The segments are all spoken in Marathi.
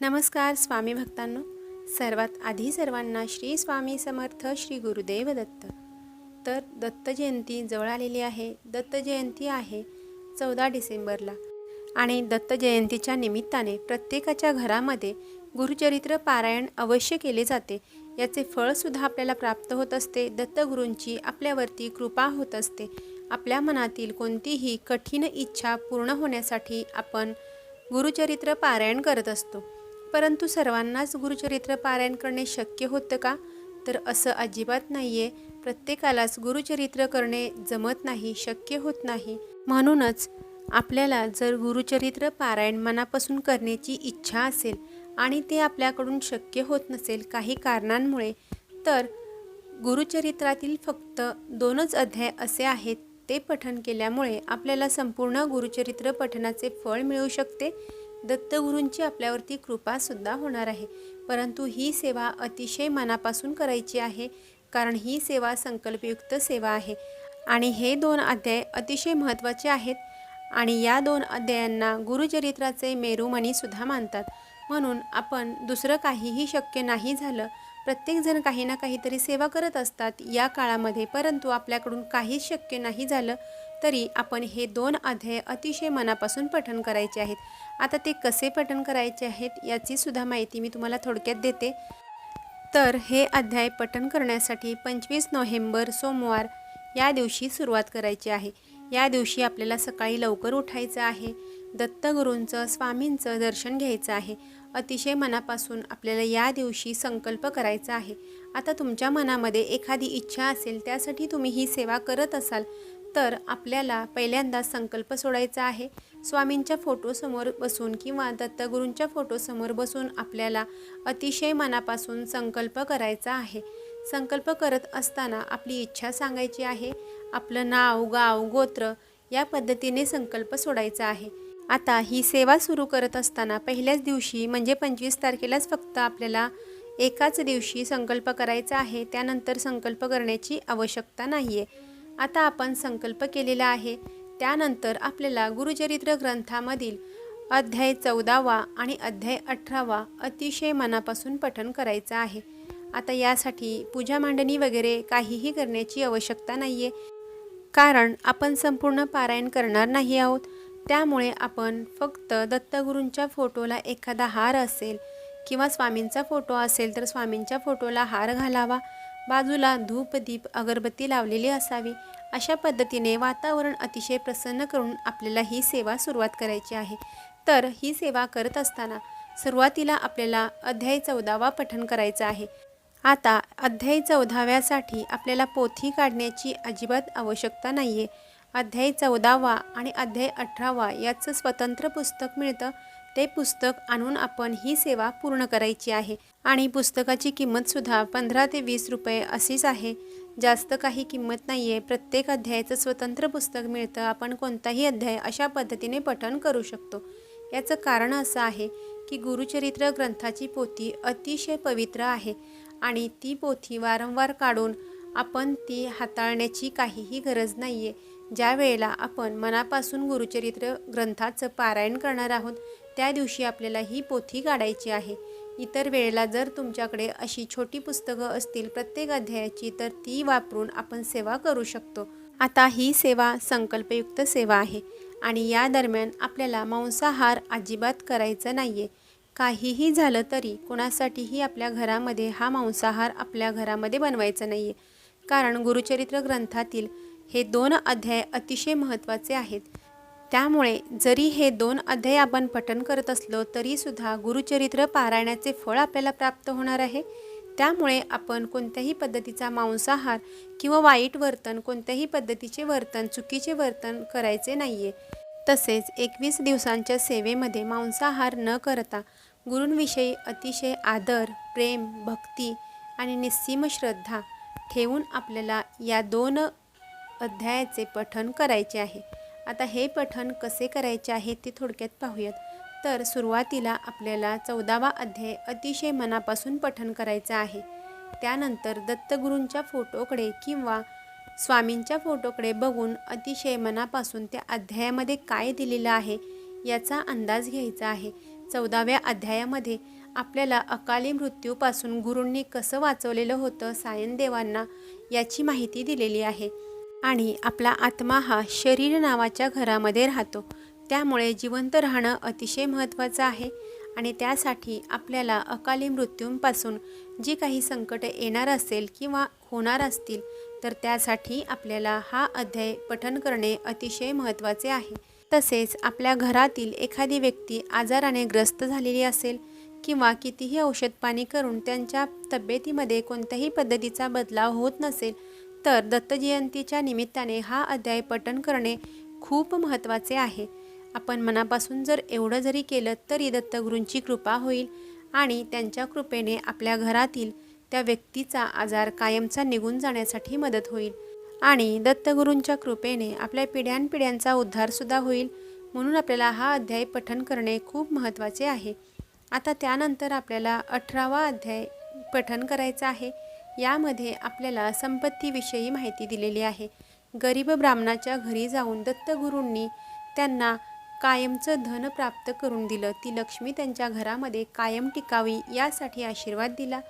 नमस्कार स्वामी भक्तांनो. सर्वात आधी सर्वांना श्री स्वामी समर्थ श्री गुरुदेव दत्त. तर दत्त जयंती जवळ आलेली आहे. दत्त जयंती आहे चौदा डिसेंबरला. आणि दत्त जयंतीच्या निमित्ताने प्रत्येकाच्या घरामध्ये गुरुचरित्र पारायण अवश्य केले जाते. याचे फळसुद्धा आपल्याला प्राप्त होत असते. दत्तगुरूंची आपल्यावरती कृपा होत असते. आपल्या मनातील कोणतीही कठीण इच्छा पूर्ण होण्यासाठी आपण गुरुचरित्र पारायण करत असतो. परंतु सर्वांनाच गुरुचरित्र पारायण करणे शक्य होतं का? तर असं अजिबात नाही आहे प्रत्येकालाच गुरुचरित्र करणे जमत नाही शक्य होत नाही. म्हणूनच आपल्याला जर गुरुचरित्र पारायण मनापासून करण्याची इच्छा असेल आणि ते आपल्याकडून शक्य होत नसेल काही कारणांमुळे तर गुरुचरित्रातील फक्त दोनच अध्याय असे आहेत. ते पठन केल्यामुळे आपल्याला संपूर्ण गुरुचरित्र पठनाचे फळ मिळू शकते. दत्तगुरूंची आपल्यावरती कृपासुद्धा होणार आहे. परंतु ही सेवा अतिशय मनापासून करायची आहे कारण ही सेवा संकल्पयुक्त सेवा आहे. आणि हे दोन अध्याय अतिशय महत्त्वाचे आहेत आणि या दोन अध्यायांना गुरुचरित्राचे मेरुमणीसुद्धा मानतात. म्हणून आपण दुसरं काहीही शक्य नाही झालं प्रत्येकजण काही ना काहीतरी सेवा करत असतात या काळामध्ये परंतु आपल्याकडून काहीच शक्य नाही झालं तरी आपण हे दोन अध्याय अतिशय मनापासून पठण करायचे आहेत. आता ते कसे पठण करायचे आहेत याची सुद्धा माहिती मी तुम्हाला थोडक्यात देते. तर हे अध्याय पठण करण्यासाठी पंचवीस नोव्हेंबर सोमवार या दिवशी सुरुवात करायची आहे. या दिवशी आपल्याला सकाळी लवकर उठायचं आहे. दत्तगुरूंचं स्वामींचं दर्शन घ्यायचं आहे. अतिशय मनापासून आपल्याला या दिवशी संकल्प करायचा आहे. आता तुमच्या मनामध्ये एखादी इच्छा असेल त्यासाठी तुम्ही ही सेवा करत असाल. तर आपल्याला पहिल्यांदा संकल्प सोडायचा आहे. स्वामींच्या फोटोसमोर बसून किंवा दत्तगुरूंच्या फोटोसमोर बसून आपल्याला अतिशय मनापासून संकल्प करायचा आहे. संकल्प करत असताना आपली इच्छा सांगायची आहे. आपलं नाव गाव गोत्र या पद्धतीने संकल्प सोडायचा आहे. आता ही सेवा सुरू करत असताना पहिल्याच दिवशी म्हणजे पंचवीस तारखेलाच फक्त आपल्याला एकाच दिवशी संकल्प करायचा आहे. त्यानंतर संकल्प करण्याची आवश्यकता नाही आहे आता आपण संकल्प केलेला आहे. त्यानंतर आपल्याला गुरुचरित्र ग्रंथामधील अध्याय चौदावा आणि अध्याय अठरावा अतिशय मनापासून पठन करायचं आहे. आता यासाठी पूजा मांडणी वगैरे काहीही करण्याची आवश्यकता नाही आहे कारण आपण संपूर्ण पारायण करणार नाही आहोत. त्यामुळे आपण फक्त दत्तगुरूंच्या फोटोला एखादा हार असेल किंवा स्वामींचा फोटो असेल तर स्वामींच्या फोटोला हार घालावा. बाजूला धूपदीप अगरबत्ती लावलेली असावी. अशा पद्धतीने वातावरण अतिशय प्रसन्न करून आपल्याला ही सेवा सुरुवात करायची आहे. तर ही सेवा करत असताना सुरुवातीला आपल्याला अध्याय चौदावा पठण करायचा आहे. आता अध्याय चौदाव्यासाठी आपल्याला पोथी काढण्याची अजिबात आवश्यकता नाही आहे अध्याय चौदावा आणि अध्याय अठरावा याचं स्वतंत्र पुस्तक मिळतं. ते पुस्तक आणून आपण ही सेवा पूर्ण करायची आहे. आणि पुस्तकाची किंमतसुद्धा पंधरा ते वीस रुपये अशीच आहे. जास्त काही किंमत नाही आहे प्रत्येक अध्यायाचं स्वतंत्र पुस्तक मिळतं. आपण कोणताही अध्याय अशा पद्धतीने पठण करू शकतो. याचं कारण असं आहे की गुरुचरित्र ग्रंथाची पोथी अतिशय पवित्र आहे आणि ती पोथी वारंवार काढून आपण ती हाताळण्याची काहीही गरज नाही आहे ज्या वेळेला आपण मनापासून गुरुचरित्र ग्रंथाचं पारायण करणार आहोत त्या दिवशी आपल्याला ही पोथी काढायची आहे. इतर वेळेला जर तुमच्याकडे अशी छोटी पुस्तकं असतील प्रत्येक अध्यायाची तर ती वापरून आपण सेवा करू शकतो. आता ही सेवा संकल्पयुक्त सेवा आहे आणि या दरम्यान आपल्याला मांसाहार अजिबात करायचा नाही आहे काहीही झालं तरी कोणासाठीही आपल्या घरामध्ये हा मांसाहार आपल्या घरामध्ये बनवायचा नाही आहे कारण गुरुचरित्र ग्रंथातील हे दोन अध्याय अतिशय महत्त्वाचे आहेत. त्यामुळे जरी हे दोन अध्याय आपण पठन करत असलो तरीसुद्धा गुरुचरित्र पारायणाचे फळ आपल्याला प्राप्त होणार आहे. त्यामुळे आपण कोणत्याही पद्धतीचा मांसाहार किंवा वाईट वर्तन कोणत्याही पद्धतीचे वर्तन चुकीचे वर्तन करायचे नाही आहे तसेच एकवीस दिवसांच्या सेवेमध्ये मांसाहार न करता गुरूंविषयी अतिशय आदर प्रेम भक्ती आणि निस्सीम श्रद्धा ठेवून आपल्याला या दोन अध्यायाचे पठन करायचे आहे. आता हे पठण कसे करायचे आहे ते थोडक्यात पाहूयात. तर सुरुवातीला आपल्याला चौदावा अध्याय अतिशय मनापासून पठण करायचं आहे. त्यानंतर दत्तगुरूंच्या फोटोकडे किंवा स्वामींच्या फोटोकडे बघून अतिशय मनापासून त्या अध्यायामध्ये काय दिलेलं आहे याचा अंदाज घ्यायचा आहे. चौदाव्या अध्यायामध्ये आपल्याला अकाली मृत्यूपासून गुरूंनी कसं वाचवलेलं होतं सायनदेवांना याची माहिती दिलेली आहे. आणि आपला आत्मा हा शरीर नावाच्या घरामध्ये राहतो. त्यामुळे जिवंत राहणं अतिशय महत्त्वाचं आहे आणि त्यासाठी आपल्याला अकाली मृत्यूंपासून जी काही संकटं येणार असेल किंवा होणार असतील तर त्यासाठी आपल्याला हा अध्याय पठन करणे अतिशय महत्त्वाचे आहे. तसेच आपल्या घरातील एखादी व्यक्ती आजाराने ग्रस्त झालेली असेल किंवा कितीही औषध पाणी करून त्यांच्या तब्येतीमध्ये कोणत्याही पद्धतीचा बदलाव होत नसेल तर दत्तजयंतीच्या निमित्ताने हा अध्याय पठन करणे खूप महत्त्वाचे आहे. आपण मनापासून जर एवढं जरी केलं तरी दत्तगुरूंची कृपा होईल आणि त्यांच्या कृपेने आपल्या घरातील त्या व्यक्तीचा आजार कायमचा निघून जाण्यासाठी मदत होईल आणि दत्तगुरूंच्या कृपेने आपल्या पिढ्यानपिढ्यांचा उद्धारसुद्धा होईल म्हणून आपल्याला हा अध्याय पठन करणे खूप महत्त्वाचे आहे. आता त्यानंतर आपल्याला अठरावा अध्याय पठन करायचा आहे. यामध्ये आपल्याला संपत्तीविषयी माहिती दिलेली आहे. गरीब ब्राह्मणाच्या घरी जाऊन दत्तगुरूंनी त्यांना कायमचं धन प्राप्त करून दिलं. ती लक्ष्मी त्यांच्या घरामध्ये कायम टिकावी यासाठी आशीर्वाद दिला.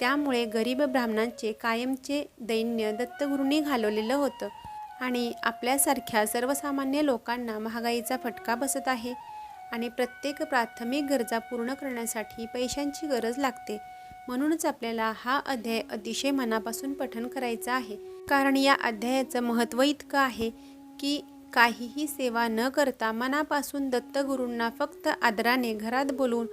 त्यामुळे गरीब ब्राह्मणांचे कायमचे दैन्य दत्तगुरूंनी घालवलेलं होतं आणि आपल्यासारख्या सर्वसामान्य लोकांना महागाईचा फटका बसत आहे आणि प्रत्येक प्राथमिक गरजा पूर्ण करण्यासाठी पैशांची गरज लागते. म्हणूनच आपल्याला हा अध्याय अतिशय मनापासून पठन करायचा आहे. कारण या अध्यायाचं महत्त्व इतकं आहे की काहीही सेवा न करता मनापासून दत्तगुरूंना फक्त आदराने घरात बोलवून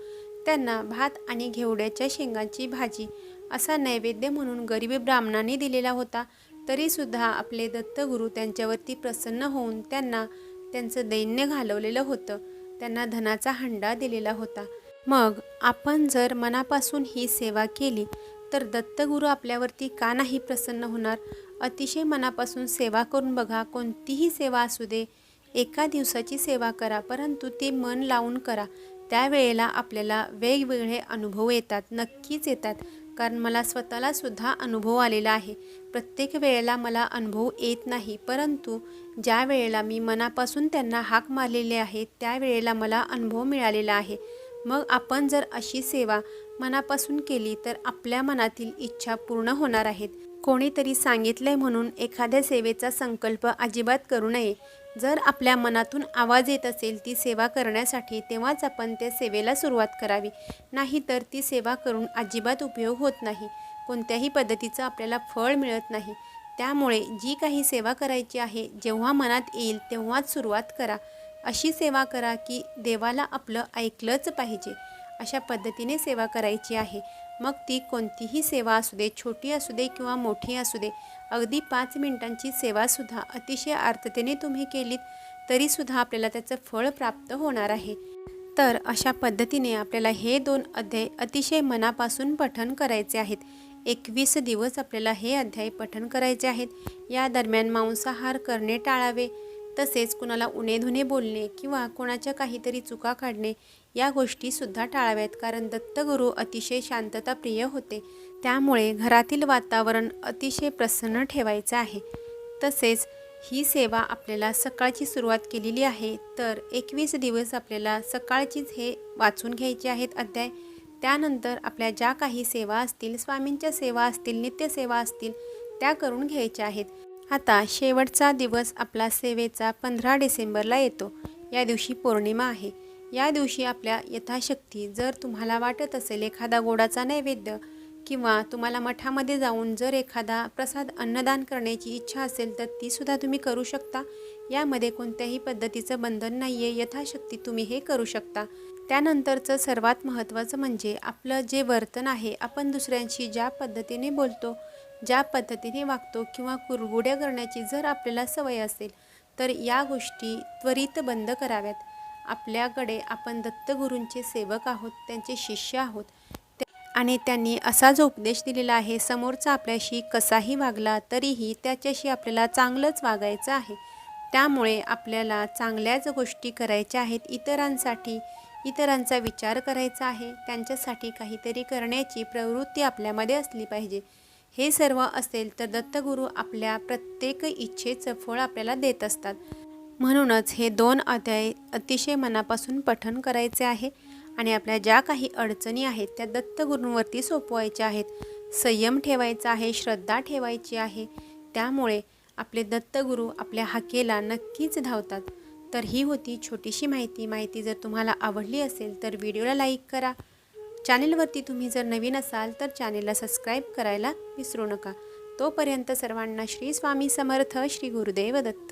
त्यांना भात आणि घेवड्याच्या शेंगाची भाजी असा नैवेद्य म्हणून गरीब ब्राह्मणांनी दिलेला होता तरीसुद्धा आपले दत्तगुरू त्यांच्यावरती प्रसन्न होऊन त्यांना त्यांचं दैन्य घालवलेलं होतं. त्यांना धनाचा हंडा दिलेला होता. मग आपण जर मनापासून ही सेवा केली तर दत्तगुरू आपल्यावरती का नाही प्रसन्न होणार? अतिशय मनापासून सेवा करून बघा कोणतीही सेवा असू दे. एका दिवसाची सेवा करा परंतु ते मन लावून करा. त्यावेळेला आपल्याला वेगवेगळे अनुभव येतात नक्कीच येतात. कारण मला स्वतःलासुद्धा अनुभव आलेला आहे. प्रत्येक वेळेला मला अनुभव येत नाही परंतु ज्या वेळेला मी मनापासून त्यांना हाक मारलेले आहे त्यावेळेला मला अनुभव मिळालेला आहे. मग आपण जर अशी सेवा मनापासून केली तर आपल्या मनातील इच्छा पूर्ण होणार आहेत. कोणीतरी सांगितलंय म्हणून एखाद्या सेवेचा संकल्प अजिबात करू नये. जर आपल्या मनातून आवाज येत असेल ती सेवा करण्यासाठी तेव्हाच आपण त्या सेवेला सुरुवात करावी. नाहीतर ती सेवा करून अजिबात उपयोग होत नाही. कोणत्याही पद्धतीचं आपल्याला फळ मिळत नाही. त्यामुळे जी काही सेवा करायची आहे जेव्हा मनात येईल तेव्हाच सुरुवात करा. अशी सेवा करा की देवाला आपलं ऐकलंच पाहिजे. अशा पद्धतीने सेवा करायची आहे. मग ती कोणतीही सेवा असू दे छोटी असू दे किंवा मोठी असू दे अगदी पाच मिनिटांची सेवासुद्धा अतिशय आर्ततेने तुम्ही केलीत तरीसुद्धा आपल्याला त्याचं फळ प्राप्त होणार आहे. तर अशा पद्धतीने आपल्याला हे दोन अध्याय अतिशय मनापासून पठन करायचे आहेत. एकवीस दिवस आपल्याला हे अध्याय पठन करायचे आहेत. या दरम्यान मांसाहार करणे टाळावे. तसेच कुणाला उणेधुणे बोलणे किंवा कोणाच्या काहीतरी चुका काढणे या गोष्टीसुद्धा टाळाव्यात. कारण दत्तगुरू अतिशय शांतताप्रिय होते. त्यामुळे घरातील वातावरण अतिशय प्रसन्न ठेवायचं आहे. तसेच ही सेवा आपल्याला सकाळची सुरुवात केलेली आहे. तर एकवीस दिवस आपल्याला सकाळचीच हे वाचून घ्यायचे आहेत अध्याय. त्यानंतर आपल्या ज्या काही सेवा असतील स्वामींच्या सेवा असतील नित्यसेवा असतील त्या करून घ्यायच्या आहेत. आता शेवटचा दिवस आपला सेवेचा पंधरा डिसेंबरला येतो. या दिवशी पौर्णिमा आहे. या दिवशी आपल्या यथाशक्ती जर तुम्हाला वाटत असेल एखादा गोडाचा नैवेद्य किंवा तुम्हाला मठामध्ये जाऊन जर एखादा प्रसाद अन्नदान करण्याची इच्छा असेल तर तीसुद्धा तुम्ही करू शकता. यामध्ये कोणत्याही पद्धतीचं बंधन नाही आहे यथाशक्ती तुम्ही हे करू शकता. त्यानंतरचं सर्वात महत्त्वाचं म्हणजे आपलं जे वर्तन आहे आपण दुसऱ्यांशी ज्या पद्धतीने बोलतो ज्या पद्धतीने वागतो किंवा कुरगुड्या करण्याची जर आपल्याला सवय असेल तर या गोष्टी त्वरित बंद कराव्यात. आपल्याकडे आपण दत्तगुरूंचे सेवक आहोत त्यांचे शिष्य आहोत. आणि त्यांनी असा जो उपदेश दिलेला आहे समोरचा आपल्याशी कसाही वागला तरीही त्याच्याशी आपल्याला चांगलंच वागायचं आहे. त्यामुळे आपल्याला चांगल्याच गोष्टी करायच्या आहेत इतरांसाठी इतरांचा विचार करायचा आहे. त्यांच्यासाठी काहीतरी करण्याची प्रवृत्ती आपल्यामध्ये असली पाहिजे. हे सर्व असेल तर दत्तगुरू आपल्या प्रत्येक इच्छेचं फळ आपल्याला देत असतात. म्हणूनच हे दोन अध्याय अतिशय मनापासून पठन करायचे आहे आणि आपल्या ज्या काही अडचणी आहेत त्या दत्तगुरूंवरती सोपवायच्या आहेत. संयम ठेवायचा आहे श्रद्धा ठेवायची आहे. त्यामुळे आपले दत्तगुरू आपल्या हाकेला नक्कीच धावतात. तर ही होती छोटीशी माहिती. माहिती जर तुम्हाला आवडली असेल तर व्हिडिओला लाईक करा. चॅनेलवरती तुम्ही जर नवीन असाल तर चॅनेलला सबस्क्राईब करायला विसरू नका. तोपर्यंत सर्वांना श्री स्वामी समर्थ श्री गुरुदेव दत्त.